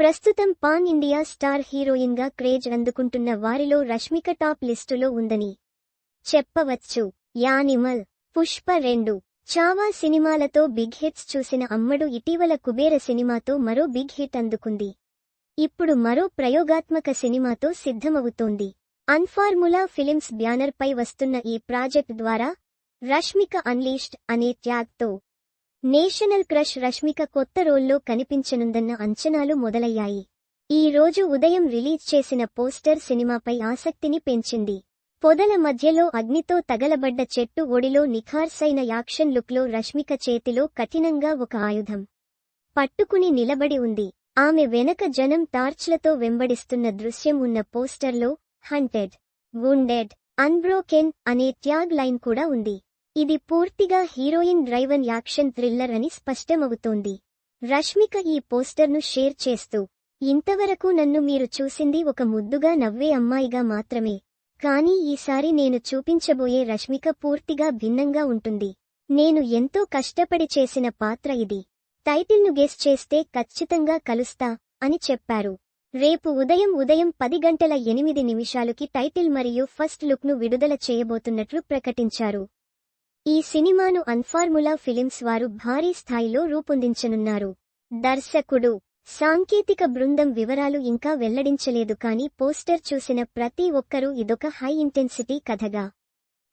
ప్రస్తుతం pan India star హీరోయిన్గా craze అందుకుంటున్న వారిలో రష్మిక టాప్ లిస్టులో ఉందని చెప్పవచ్చు. యానిమల్ పుష్ప రెండు. చావా సినిమాలతో బిగ్ హిట్స్ చూసిన అమ్మడు ఇటీవల కుబేర సినిమాతో మరో బిగ్ హిట్ అందుకుంది. ఇప్పుడు మరో ప్రయోగాత్మక సినిమాతో సిద్ధమవుతోంది. అన్ఫార్ములా ఫిలిమ్స్ బ్యానర్ పై వస్తున్న ఈ ప్రాజెక్ట్ ద్వారా రష్మిక అన్లీష్డ్ అనే ట్యాగ్తో నేషనల్ క్రష్ రష్మిక కొత్త రోల్లో కనిపించనుందన్న అంచనాలు మొదలయ్యాయి. ఈ రోజు ఉదయం రిలీజ్ చేసిన పోస్టర్ సినిమాపై ఆసక్తిని పెంచింది. పొదల మధ్యలో అగ్నితో తగలబడ్డ చెట్టు ఒడిలో నిఖార్సైన యాక్షన్ లుక్లో రష్మిక చేతిలో కఠినంగా ఒక ఆయుధం పట్టుకుని నిలబడి ఉంది. ఆమె వెనక జనం టార్చ్లతో వెంబడిస్తున్న దృశ్యం ఉన్న పోస్టర్లో హంటెడ్ wounded అన్బ్రోకెన్ అనే ట్యాగ్ లైన్ కూడా ఉంది. ఇది పూర్తిగా హీరోయిన్ డ్రైవన్ యాక్షన్ థ్రిల్లర్ అని స్పష్టమవుతోంది. రష్మిక ఈ పోస్టర్ను షేర్ చేస్తూ ఇంతవరకు నన్ను మీరు చూసింది ఒక ముద్దుగా నవ్వే అమ్మాయిగా మాత్రమే. కానీ ఈసారి నేను చూపించబోయే రష్మిక పూర్తిగా భిన్నంగా ఉంటుంది. నేను ఎంతో కష్టపడి చేసిన పాత్ర ఇది. టైటిల్ను గెస్ చేస్తే ఖచ్చితంగా కలుస్తా అని చెప్పారు. రేపు ఉదయం ఉదయం పది గంటల ఎనిమిది నిమిషాలుకి టైటిల్ మరియు ఫస్ట్ లుక్ను విడుదల చేయబోతున్నట్లు ప్రకటించారు. ఈ సినిమాను అన్ఫార్ములా ఫిలిమ్స్ వారు భారీ స్థాయిలో రూపొందించనున్నారు. దర్శకుడు సాంకేతిక బృందం వివరాలు ఇంకా వెల్లడించలేదు కానీ పోస్టర్ చూసిన ప్రతి ఒక్కరూ ఇదొక హై ఇంటెన్సిటీ కథగా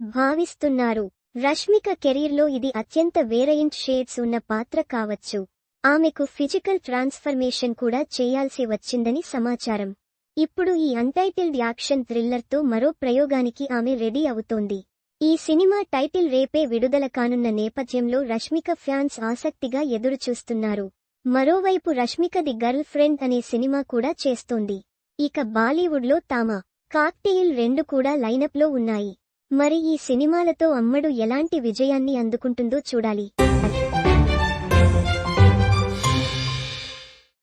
భావిస్తున్నారు. రష్మిక కెరీర్లో ఇది అత్యంత వేరయింట్ షేడ్స్ ఉన్న పాత్ర కావచ్చు. ఆమెకు ఫిజికల్ ట్రాన్స్ఫర్మేషన్ కూడా చేయాల్సి వచ్చిందని సమాచారం. ఇప్పుడు ఈ అన్టైటిల్డ్ యాక్షన్ థ్రిల్లర్తో మరో ప్రయోగానికి ఆమె రెడీ అవుతోంది. ఈ సినిమా టైటిల్ రేపే విడుదల కానున్న నేపథ్యంలో రష్మిక ఫ్యాన్స్ ఆసక్తిగా ఎదురుచూస్తున్నారు. మరోవైపు రష్మిక ది గర్ల్ ఫ్రెండ్ అనే సినిమా కూడా చేస్తోంది. ఇక బాలీవుడ్లో తామ కాక్టెయిల్ రెండు కూడా లైనప్లో ఉన్నాయి. మరి ఈ సినిమాలతో అమ్మడు ఎలాంటి విజయాన్ని అందుకుంటుందో చూడాలి.